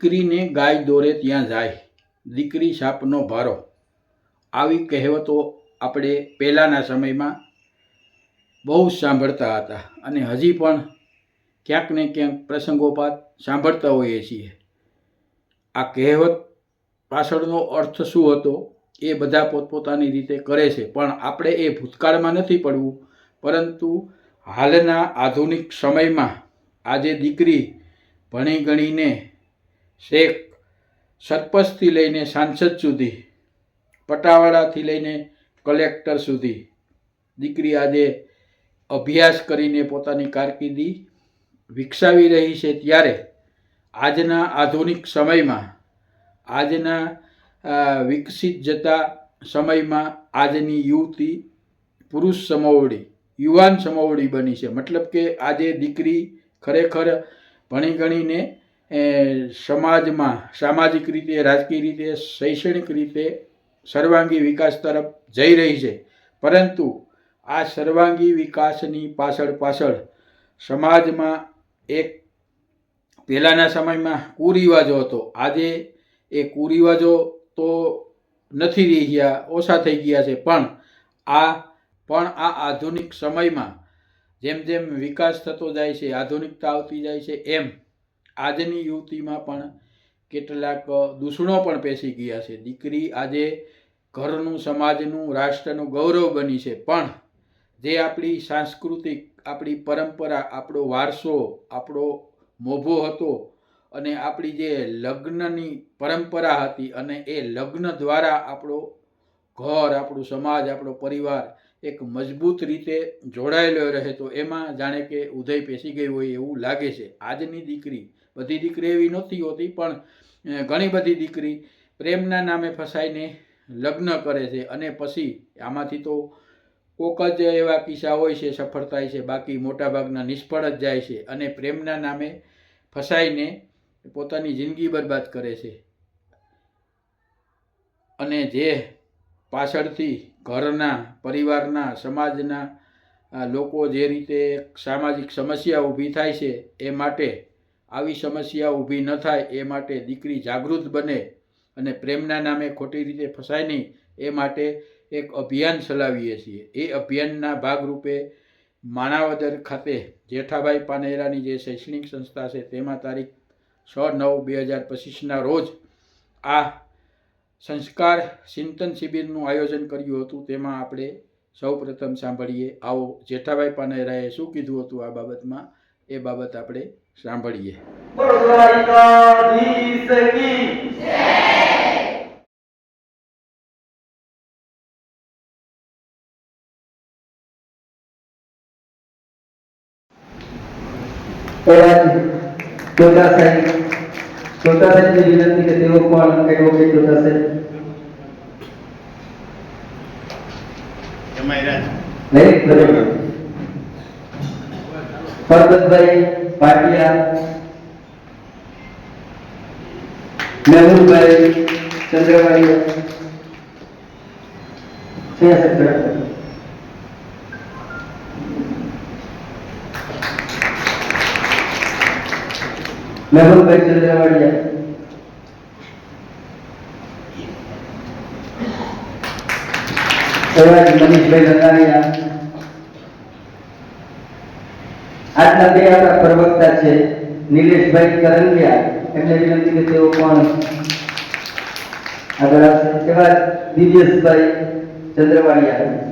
દીકરીને ગાય દોરે ત્યાં જાય. દીકરી સાપનો ભારો. આવી કહેવતો આપણે પહેલાંના સમયમાં બહુ જ સાંભળતા હતા અને હજી પણ ક્યાંક ને ક્યાંક પ્રસંગોપાત સાંભળતા હોઈએ છીએ. આ કહેવત પાછળનો અર્થ શું હતો એ બધા પોતપોતાની રીતે કરે છે, પણ આપણે એ ભૂતકાળમાં નથી પડવું. પરંતુ હાલના આધુનિક સમયમાં આજે દીકરી ભણી ગણીને શેખ સરપંચથી લઈને સાંસદ સુધી, પટાવાળાથી લઈને કલેક્ટર સુધી દીકરી આજે અભ્યાસ કરીને પોતાની કારકિર્દી વિકસાવી રહી છે ત્યારે આજના આધુનિક સમયમાં, આજના વિકસિત જતા સમયમાં આજની યુવતી પુરુષ સમોવડી, યુવાન સમોવડી બની છે. મતલબ કે આજે દીકરી ખરેખર ભણી ગણીને સમાજમાં, સામાજિક રીતે, રાજકીય રીતે, શૈક્ષણિક રીતે સર્વાંગી વિકાસ તરફ જઈ રહી છે. પરંતુ આ સર્વાંગી વિકાસની પાછળ પાછળ સમાજમાં એક પહેલાંના સમયમાં કુરિવાજો હતો. આજે એ કુરિવાજો તો નથી રહી ગયા, ઓછા થઈ ગયા છે. પણ આ પણ આ આધુનિક સમયમાં જેમ જેમ વિકાસ થતો જાય છે, આધુનિકતા આવતી જાય છે, એમ આજની યુવતીમાં પણ કેટલાક દૂષણો પણ પેસી ગયા છે. દીકરી આજે ઘરનું, સમાજનું, રાષ્ટ્રનું ગૌરવ બની છે. પણ જે આપણી સાંસ્કૃતિક, આપણી પરંપરા, આપણો વારસો, આપણો મોભો હતો અને આપણી જે લગ્નની પરંપરા હતી અને એ લગ્ન દ્વારા આપણો ઘર, આપણું સમાજ, આપણો પરિવાર એક મજબૂત રીતે જોડાયેલો રહે તો એમાં જાણે કે ઉદય પેસી ગઈ હોય એવું લાગે છે. આજની દીકરી બધી દીકરી એવી નહોતી હોતી, પણ ઘણી બધી દીકરી પ્રેમના નામે ફસાઈને લગ્ન કરે છે અને પછી આમાંથી તો કોક જ એવા કિસ્સા હોય છે સફળ થાય છે, બાકી મોટાભાગના નિષ્ફળ જ જાય છે અને પ્રેમના નામે ફસાઈને પોતાની જિંદગી બરબાદ કરે છે. અને જે પાછળથી ઘરના, પરિવારના, સમાજના લોકો જે રીતે સામાજિક સમસ્યા ઊભી થાય છે, એ માટે આવી સમસ્યા ઊભી ન થાય, એ માટે દીકરી જાગૃત બને અને પ્રેમના નામે ખોટી રીતે ફસાય નહીં, એ માટે એક અભિયાન ચલાવીએ છીએ. એ અભિયાનના ભાગરૂપે માણાવદર ખાતે જેઠાભાઈ પાનેરાની જે શૈક્ષણિક સંસ્થા છે, તેમાં તારીખ છ નવ બે હજાર પચીસના રોજ આ સંસ્કાર ચિંતન શિબિરનું આયોજન કર્યું હતું. તેમાં આપણે સૌ પ્રથમ સાંભળીએ આવો જેઠાભાઈ પાનેરાએ શું કીધું હતું આ બાબતમાં? એ બાબત આપણે સાંભળીએ. સાહેબ ચોથા સાહેબની વિનંતી કે તેઓ પણ એડવોકેટ ચોથા સાહેબ નહીં બરાબર પરબતભાઈ પાટિયા મહેબૂબભાઈ ચંદ્રભાઈ ક્યાં સાહેબ મહેબૂબભાઈ ચંદ્રવાડિયા એવા જ મનીષભાઈ રંગારિયા આજના બે આપણા પ્રવક્તા છે, નિલેશભાઈ કરંગિયા. એમને વિનંતી કે તેઓ પણ આગળ આવશે. એવા દિવ્યેશભાઈ ચંદ્રવાડિયા.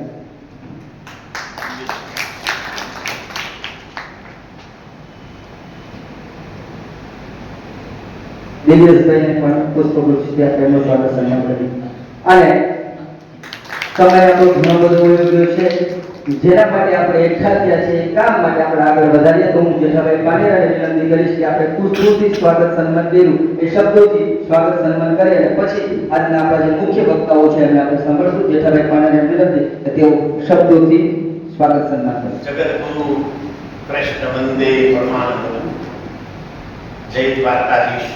દિવ્યેશભાઈને પણ પુષ્પગુચ્છથી આપણે એમનું સ્વાગત સન્માન કરીએ અને સમય આપણો ઘણો બધો ઉપયોગ છે. જેના માટે આપણે એકઠા થયા છે કામ માટે આપણે આગળ વધારીએ, તો હું જેઠાભાઈ પાનેરાને વિનંતી કરીશ કે આપણે પુષ્પોથી સ્વાગત સન્માન કર્યું. એ શબ્દોથી સ્વાગત સન્માન કરીએ અને પછી આજના આપણા જે મુખ્ય વક્તાઓ છે, એમને આપણે સાંભળશું. જેઠાભાઈ પાનેરાને વિનંતી કે તેઓ શબ્દોથી સ્વાગત સન્માન કરે. જગતગુરુ કૃષ્ણ વંદે પરમાનંદ. જય દ્વારકાધીશ.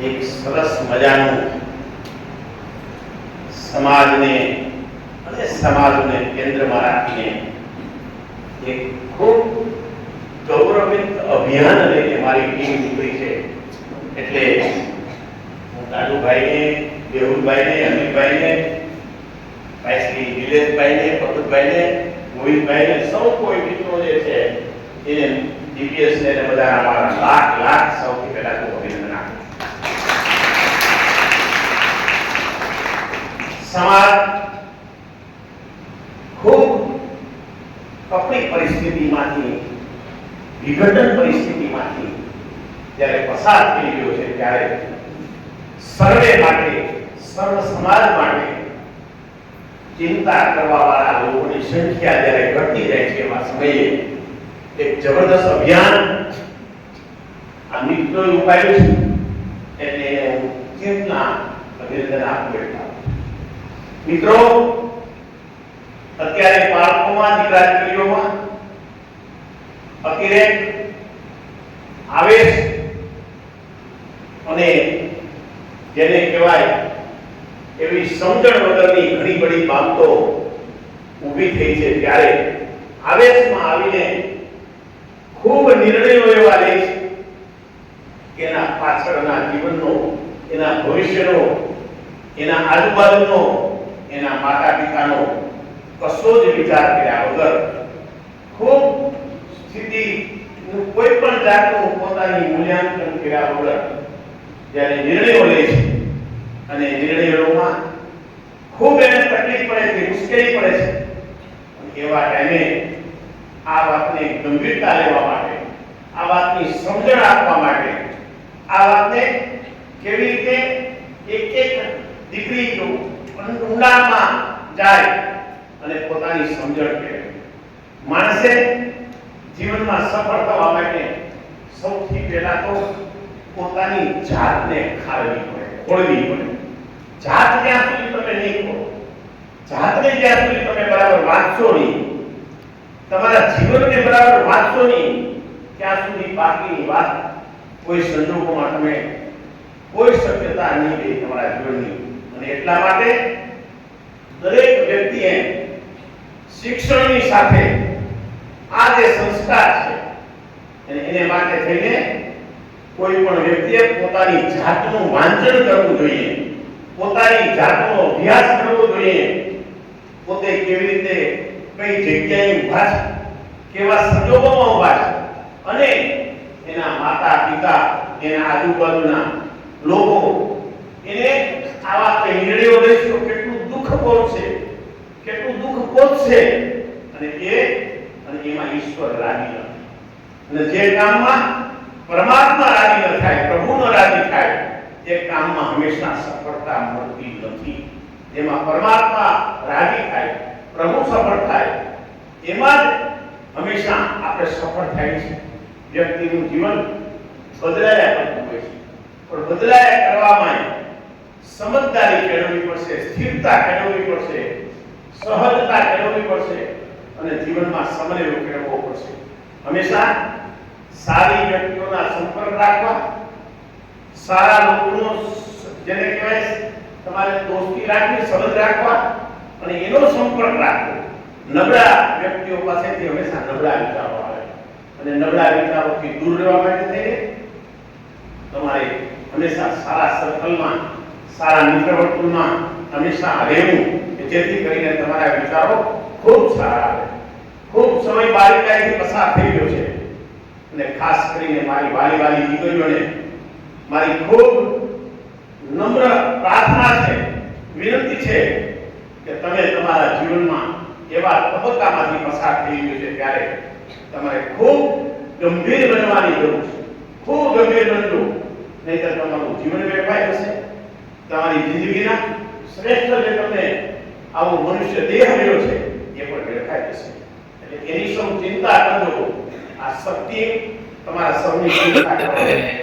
એક સરસ મજાનું સમાજને અને સમાજને કેન્દ્રમાં રાખીને એક ખૂબ ગૌરવિત અભિયાન લઈને મારી ટીમ નીકળી છે. એટલે હું દાદુભાઈને દેવુભાઈને અમિતભાઈને ભાઈ શ્રી નિલેશભાઈને પતુભાઈને મોહિતભાઈને, સૌ કોઈ મિત્રો જે છે, એને જીપીએસ ને બધા અમારા લાખ લાખ સૌથી પહેલા તો અભિનંદન આપું સમાજ ખૂબ કપરી પરિસ્થિતિમાંથી, વિઘટન પરિસ્થિતિમાંથી જ્યારે પસાર થઈ ગયો છે, ત્યારે સર્વે માટે, સર્વ સમાજ માટે ચિંતા કરવા વાળા લોકોની સંખ્યા જ્યારે ઘટતી જાય છે, એવા સમયે એક જબરદસ્ત અભિયાન આ મિત્રો ઉપાયું છે. એટલે હું ચેતના અભિનંદન આપું મિત્રો, અત્યારે બાળકોમાં, દીકરા દીકરીઓમાં અતિરેક આવેશ અને જેને કહેવાય એવી સમજણ વગરની ઘણી બધી બાબતો ઊભી થઈ છે. ત્યારે આવેશમાં આવીને ખૂબ નિર્ણયો એવા લે છે એના પાછળના જીવનનો, એના ભવિષ્યનો, એના આજુબાજુનો એના માતા પિતાનો કશો જ વિચાર કર્યા વગર ખૂબ સ્થિતિ કોઈ પણ જાતનું પોતાની મૂલ્યાંકન કર્યા વગર જ્યારે નિર્ણયો લે છે અને નિર્ણયોમાં ખૂબ એને તકલીફ પડે છે, મુશ્કેલી પડે છે એવા ટાઈમે આ વાતને ગંભીરતા લેવા માટે, આ વાતની સમજણ આપવા માટે, આ વાતને કેવી રીતે એક એક દીકરી જો ઊંડાણમાં જાય અને પોતાની સમજણ કે માણસે જીવનમાં સફળ થવા માટે સૌથી પહેલા તો પોતાની જાતને ખારવી પડે, ખોળવી પડે. જાત જ્યાં સુધી તમે નહીં ખોળો, જાતને જ્યાં સુધી તમે બરાબર વાંચશો નહીં, તમારા જીવનને બરાબર વાંચશો નહીં, ત્યાં સુધી બાકીની વાત કોઈ સંજોગોમાં તમે કોઈ શક્યતા નહીં રહે તમારા જીવનની. અને એટલા માટે દરેક વ્યક્તિએ શિક્ષણની સાથે આ જે સંસ્કાર છે એને માટે થઈને કોઈ પણ વ્યક્તિએ પોતાની જાતનું વાંચન કરવું જોઈએ, પોતાની જાતનો અભ્યાસ કરવો જોઈએ, પોતે કેવી રીતે કઈ જગ્યાએ ઊભા છે, કેવા સંજોગોમાં ઊભા છે, અને એના માતા પિતા એના આજુબાજુના લોકો એને આવા નિર્ણયો લેશો કેટલું દુઃખ પહોંચશે કેટલું દુઃખ પહોંચશે અને એ, અને એમાં ઈશ્વર રાજી નથી. અને જે કામમાં પરમાત્મા રાજી ન થાય, પ્રભુનો રાજી થાય, એ કામમાં હંમેશા સફળતા મળતી નથી. જેમાં પરમાત્મા રાજી થાય, પ્રભુ સફળ થાય, એમાં જ હંમેશા આપણે સફળ થાય છે. વ્યક્તિનું જીવન બદલાયા કરતું હોય છે. પણ બદલાયા કરવામાં સમજદારી કેળવવી પડશે, સ્થિરતા કેળવવી પડશે, સહજતા કેળવવી પડશે અને જીવનમાં સમન્વય કેળવવો પડશે. હંમેશા સારી વ્યક્તિઓના સંપર્ક રાખવા, સારા લોકોનો જેને કહેવાય તમારે દોસ્તી રાખવી સમજ રાખવા અને એનો સંપર્ક રાખવો. નબળા વ્યક્તિઓ પાસેથી હંમેશા નબળા વિચારો આવે. અને નબળા વિચારોથી દૂર રહેવા માટે થઈને તમારે હંમેશા સારા સર્કલમાં સારા મિત્ર વર્તુળમાં હંમેશા રહેવું કે જેથી કરીને તમારા વિચારો ખૂબ સારા આવે. ખૂબ સમય બારીકાઈથી પસાર થઈ ગયો છે. અને ખાસ કરીને મારી વાલી વાલી દીકરીઓને મારી ખૂબ નમ્ર પ્રાર્થના છે, વિનંતી છે કે તમે તમારા જીવનમાં એવા તબક્કામાંથી પસાર થઈ ગયો છે ત્યારે તમારે ખૂબ ગંભીર બનવાની જરૂર છે. ખૂબ ગંભીર બનજો, નહીતર તમારું જીવન વેડફાઈ જશે. તમારી જિંદગીના શ્રેષ્ઠ જે તમને આવો મનુષ્ય દેહ મળ્યો છે, એ પણ વેડફાઈ જશે. એટલે એની સૌ ચિંતા કરજો. આ શક્તિ તમારા સૌની ચિંતા કરવાની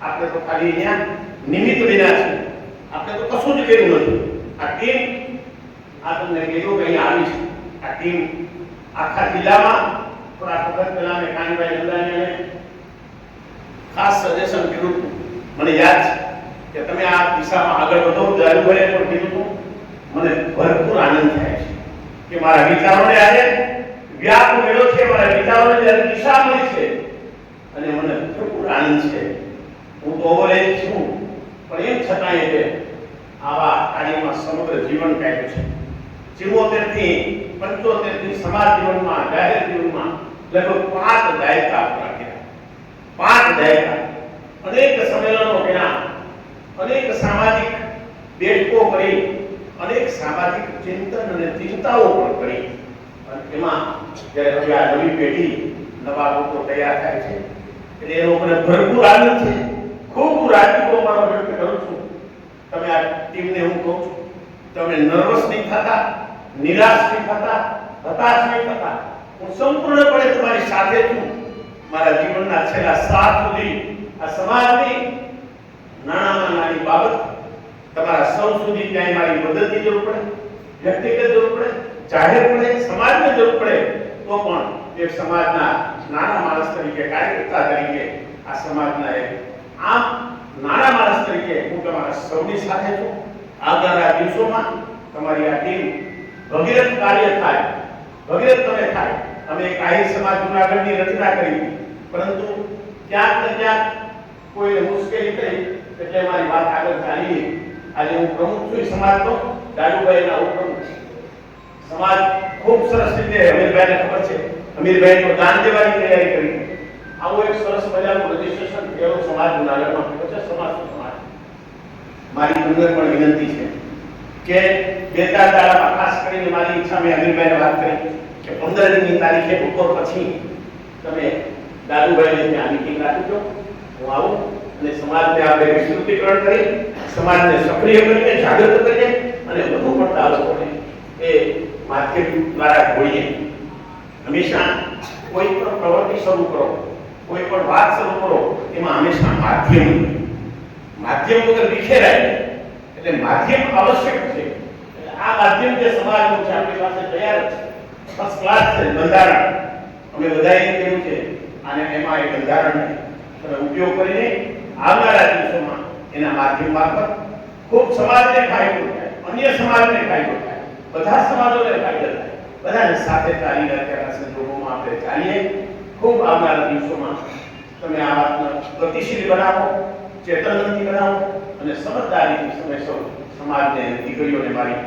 આપણે તો ખાલી અહીંયા નિમિત્ત વિના છે આપણે તો કશું જ કર્યું નથી. આ ટીમ, આ તમને કીધું કે અહીંયા આવી છે. આ ટીમ આખા જિલ્લામાં, થોડા વખત પહેલા મેં કાનભાઈ નંદાણીને ખાસ સજેશન કર્યું મને યાદ છે. તમે આ દિશામાં આગળ વધો જાદુભાઈએ પણ કીધું હતું મને ભરપૂર આનંદ થાય છે કે મારા વિચારોને આજે વ્યાપ મેળો છે, મારા વિચારોને જ્યારે દિશા મળી છે અને મને ભરપૂર આનંદ છે. હું તો ઓવરેજ છું, પણ એમ છતાં તે આવા કાર્યમાં સમગ્ર જીવન કાઢ્યું છે. ચિમોતેરથી પંચોતેરથી સમાજ જીવનમાં, જાહેર જીવનમાં લગભગ પાંચ દાયકા કર્યા પાંચ દાયકા. અનેક સંમેલનો કર્યા. અનેક સામાજિક બેઠકો કરી, અનેક સામાજિક ચિંતન અને ચિંતાઓ પણ કરી. અને એમાં જ્યારે હવે આ નવી પેઢી નવા લોકો તૈયાર થાય છે, એટલે એ લોકોને ભરપૂર આનંદ છે. ખૂબ રાજકીય મારો વ્યક્ત કરું છું. તમે આ ટીમને હું કહું છું, તમે નર્વસ નહીં થતા, નિરાશ નહીં થતા, હતાશ નહીં થતા. હું સંપૂર્ણપણે તમારી સાથે છું. મારા જીવનના છેલ્લા સાત સુધી આ સમાજની નાનામાં નાની બાબત તમારા સૌ સુધી ક્યાંય મારી મદદની જરૂર પડે, વ્યક્તિગત જરૂર પડે, જાહેર પડે, સમાજને જરૂર પડે, તો પણ એક સમાજના નાના માણસ તરીકે કાર્યકર્તા તરીકે આ સમાજના એક આમ નાના માણસ તરીકે હું તમારા સૌની સાથે છું. આવનારા દિવસોમાં તમારી આ ટીમ ભગીરથ કાર્ય થાય, ભગીરથ તમે થાય. અમે આહિર સમાજ જુનાગઢની રચના કરી, પરંતુ ક્યાંક ને ક્યાંક કોઈને મુશ્કેલી થઈ એટલે મારી વાત આગળ ચાલી આજે હું પ્રમુખ છું સમાજનો સમાજનો, દાદુભાઈના ઉપપ્રમુખ છે. સમાજ ખૂબ સરસ રીતે અમીરભાઈને ખબર છે. અમીરભાઈ તો દાન દેવાની તૈયારી કરી. આવું એક સરસ મજાનું રજીસ્ટ્રેશન થયેલું સમાજ નાગરમાં ખબર છે, સમાજ સમાજ? મારી તમને પણ વિનંતી છે કે બે ચાર દાડામાં ખાસ કરીને મારી ઈચ્છા મેં અમીરભાઈને વાત કરી કે પંદરમી તારીખે બપોર પછી તમે દાદુભાઈને ત્યાં મીટિંગ રાખજો. હું આવું. અને સમાજને આપણે વિસ્તૃતીકરણ કરી, સમાજને સક્રિય કરીને, જાગૃત કરીએ અને વધુ પડતા લોકોને એ માધ્યમ દ્વારા જોડીએ હંમેશા કોઈ પણ પ્રવૃત્તિ શરૂ કરો, કોઈ પણ વાત શરૂ કરો, એમાં હંમેશા માધ્યમ માધ્યમ વગર વિખેરાય. એટલે માધ્યમ આવશ્યક છે. આ માધ્યમ જે સમાજનું છે, આપણી પાસે તૈયાર છે. ફર્સ્ટ ક્લાસ છે, બંધારણ. અમે બધાએ કેવું છે અને એમાં એ બંધારણને ઉપયોગ કરીને આવનારા દિવસોમાં એના માધ્યમ મારફત ખૂબ સમાજને ફાયદો થાય, અન્ય સમાજને ફાયદો થાય, બધા સમાજોને ફાયદો થાય. બધાને સાથે ચાલીને અત્યારના સંજોગોમાં આપણે ચાલીએ ખૂબ આવનારા દિવસોમાં તમે આ વાતને ગતિશીલ બનાવો, ચેતનવંતી બનાવો અને સમજદારીથી સમય સૌ સમાજને દીકરીઓને મારી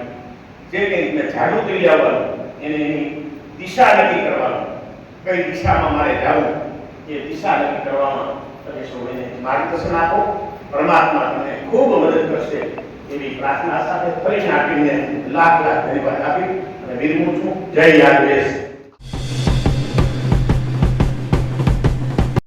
જે કંઈ મેં જાગૃતિ કરી આવવાનું એને એની દિશા નક્કી કરવાનું. કઈ દિશામાં મારે જવું, એ દિશા નક્કી કરવામાં તમે સૌને માર્ગદર્શન આપો. પરમાત્મા તમને ખૂબ મદદ કરશે એવી પ્રાર્થના સાથે ફરીને આપીને લાખ લાખ ધન્યવાદ આપી અને વિરમું છું. જય યાદ